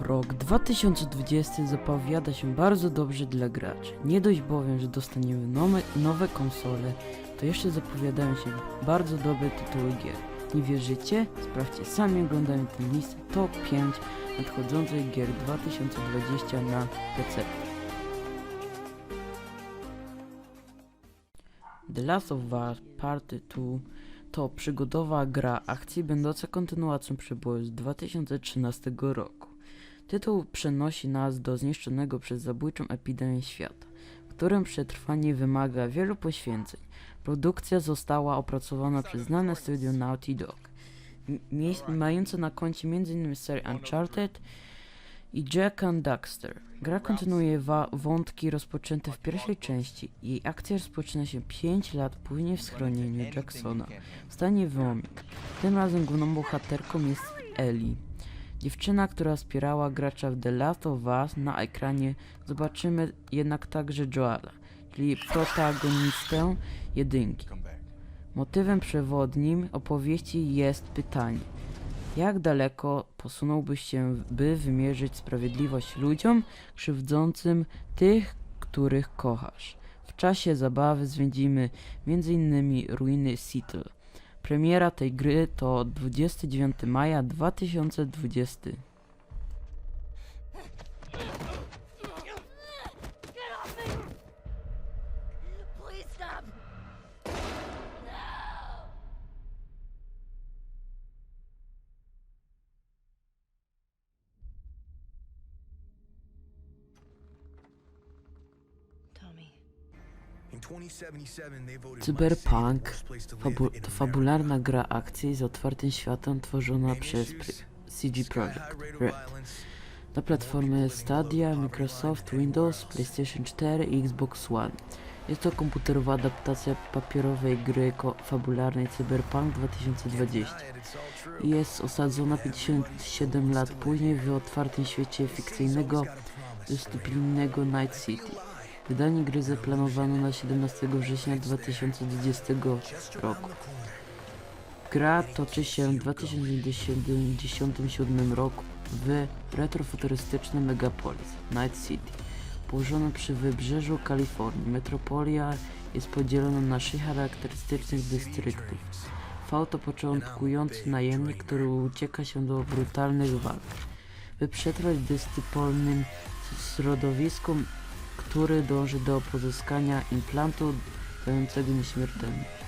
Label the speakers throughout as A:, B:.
A: Rok 2020 zapowiada się bardzo dobrze dla graczy. Nie dość bowiem, że dostaniemy nowe, nowe konsole, to jeszcze zapowiadają się bardzo dobre tytuły gier. Nie wierzycie? Sprawdźcie sami oglądając tę listę top 5 nadchodzących gier 2020 na PC. The Last of Us Part 2 to przygodowa gra akcji będąca kontynuacją przeboju z 2013 roku. Tytuł przenosi nas do zniszczonego przez zabójczą epidemię świata, w którym przetrwanie wymaga wielu poświęceń. Produkcja została opracowana przez znane studio Naughty Dog, mające na koncie m.in. serię Uncharted i Jack and Daxter. Gra kontynuuje wątki rozpoczęte w pierwszej części. Jej akcja rozpoczyna się 5 lat później w schronieniu Jacksona w stanie wyłomik. Tym razem główną bohaterką jest Ellie. Dziewczyna, która wspierała gracza w The Last of Us na ekranie, zobaczymy jednak także Joela, czyli protagonistę jedynki. Motywem przewodnim opowieści jest pytanie: jak daleko posunąłbyś się, by wymierzyć sprawiedliwość ludziom krzywdzącym tych, których kochasz? W czasie zabawy zwiedzimy m.in. ruiny Seattle. Premiera tej gry to 29 maja 2020. Cyberpunk fabu to fabularna gra akcji z otwartym światem tworzona przez pr- CG Projekt Red. Na platformy Stadia, Microsoft, Windows, PlayStation 4 i Xbox One. Jest to komputerowa adaptacja papierowej gry fabularnej Cyberpunk 2020 i jest osadzona 57 lat później w otwartym świecie fikcyjnego, dystopijnego Night City. Wydanie gry zaplanowano na 17 września 2020 roku. Gra toczy się w 2077 roku w retrofuturystycznym megapolis Night City, położonym przy wybrzeżu Kalifornii. Metropolia jest podzielona na sześć charakterystycznych dystryktów. V to początkujący najemnik, który ucieka się do brutalnych walk. By przetrwać w dystopolnym środowisku, który dąży do pozyskania implantu dającego nieśmiertelność.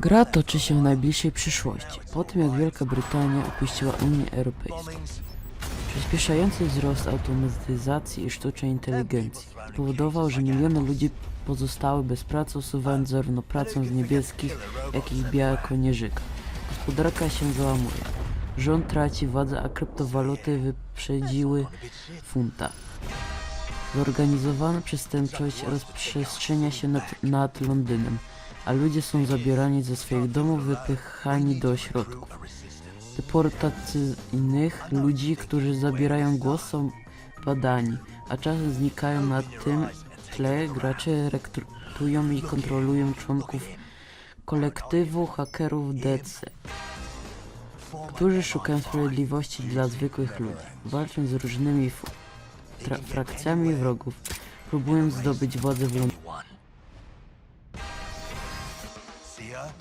A: Gra toczy się w najbliższej przyszłości, po tym jak Wielka Brytania opuściła Unię Europejską. Przyspieszający wzrost automatyzacji i sztucznej inteligencji spowodował, że miliony ludzi pozostały bez pracy, usuwając zarówno pracę z niebieskich, jak i białokonierzyka. Gospodarka się załamuje. Rząd traci władzę, a kryptowaluty wyprzedziły funta. Zorganizowana przestępczość rozprzestrzenia się nad, nad Londynem, a ludzie są zabierani ze swoich domów, wypychani do ośrodków deportacyjnych. Ludzi, którzy zabierają głos są badani, a czasem znikają na tym tle. Gracze rekrutują i kontrolują członków kolektywu hakerów DC, którzy szukają sprawiedliwości dla zwykłych ludzi, walcząc z różnymi frakcjami wrogów, próbując zdobyć władzę w Londynie.
B: Her?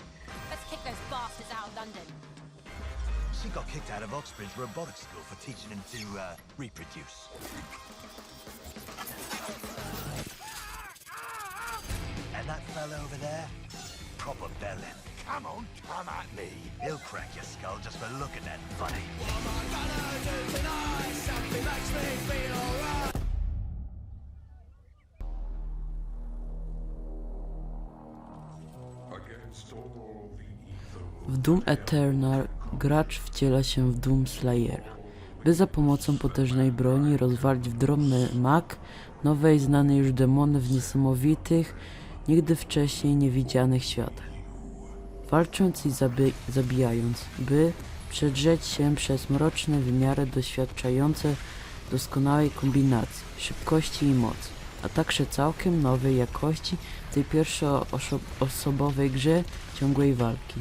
C: Let's kick those bastards out of London.
B: She got kicked out of Oxbridge Robotics School for teaching them to uh, reproduce. And that fella over there? Proper bellend. Come on, come at me. He'll crack your skull just for looking that funny.
A: W Doom Eternal gracz wciela się w Doom Slayera. by za pomocą potężnej broni rozwalić w drobny mak nowe i znane już demony w niesamowitych, nigdy wcześniej niewidzianych światach. Walcząc i zabi- zabijając, by przedrzeć się przez mroczne wymiary doświadczające doskonałej kombinacji, szybkości i mocy, a także całkiem nowej jakości tej pierwszoosobowej grze ciągłej walki.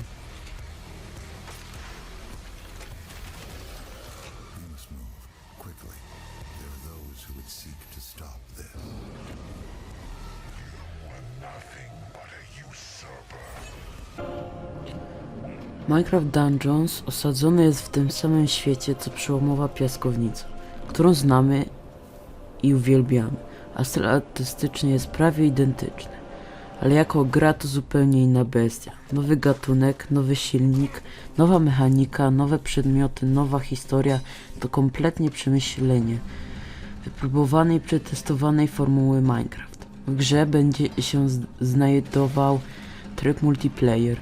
A: Minecraft Dungeons osadzony jest w tym samym świecie co przełomowa piaskownica, którą znamy i uwielbiamy, a styl artystyczny jest prawie identyczny. Ale jako gra to zupełnie inna bestia. Nowy gatunek, nowy silnik, nowa mechanika, nowe przedmioty, nowa historia to kompletnie przemyślenie wypróbowanej, przetestowanej formuły Minecraft. W grze będzie się znajdował tryb multiplayer,